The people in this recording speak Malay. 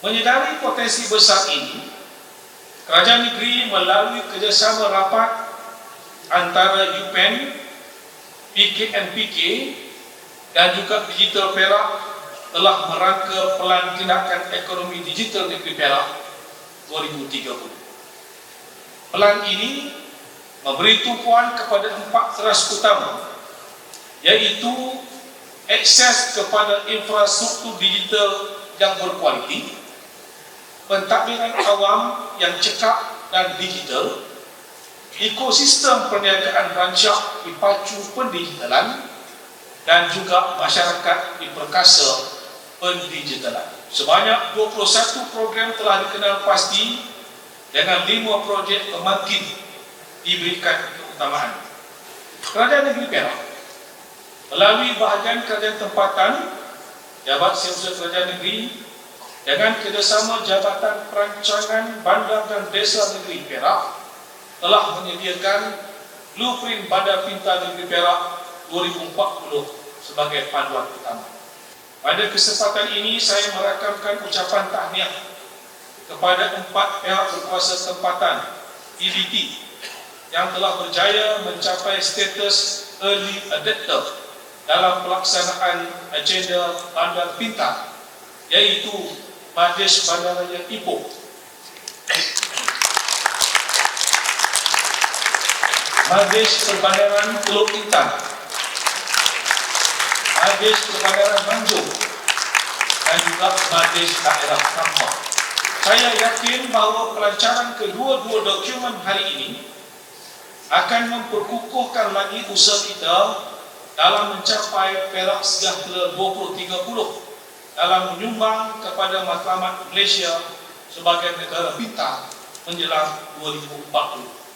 Menyedari potensi besar ini, kerajaan negeri melalui kerjasama rapat antara UPEN, PKNPK dan juga Digital Perak telah merangka Pelan Tindakan Ekonomi Digital Negeri Perak 2030. Pelan ini memberi tumpuan kepada empat teras utama iaitu akses kepada infrastruktur digital yang berkualiti, pentadbiran awam yang cekap dan digital, ekosistem perniagaan rancak dipacu pendigitalan dan juga masyarakat diperkasa pendigitalan. Sebanyak 21 program telah dikenal pasti dengan 5 projek pembangkit diberikan keutamaan. Kerajaan Negeri Perak melalui bahagian kerajaan tempatan Jabat Siasat Kerajaan Negeri dengan kerjasama Jabatan Perancangan Bandar dan Desa Negeri Perak telah menyediakan Blueprint Bandar Pintar Negeri Perak 2040 sebagai panduan utama. Pada kesempatan ini saya merakamkan ucapan tahniah kepada empat pihak berkuasa tempatan EDT yang telah berjaya mencapai status early adapter dalam pelaksanaan agenda bandar pintar iaitu Majlis Bandaraya Ipoh Majlis Perbandaran Teluk Intan. Majlis Perbandaran Manjung dan juga Majlis Daerah Kampar saya yakin bahawa pelancaran kedua-dua dokumen hari ini akan memperkukuhkan lagi usaha kita dalam mencapai perak sejahtera 2030 dalam menyumbang kepada matlamat Malaysia sebagai negara pintar menjelang 2040.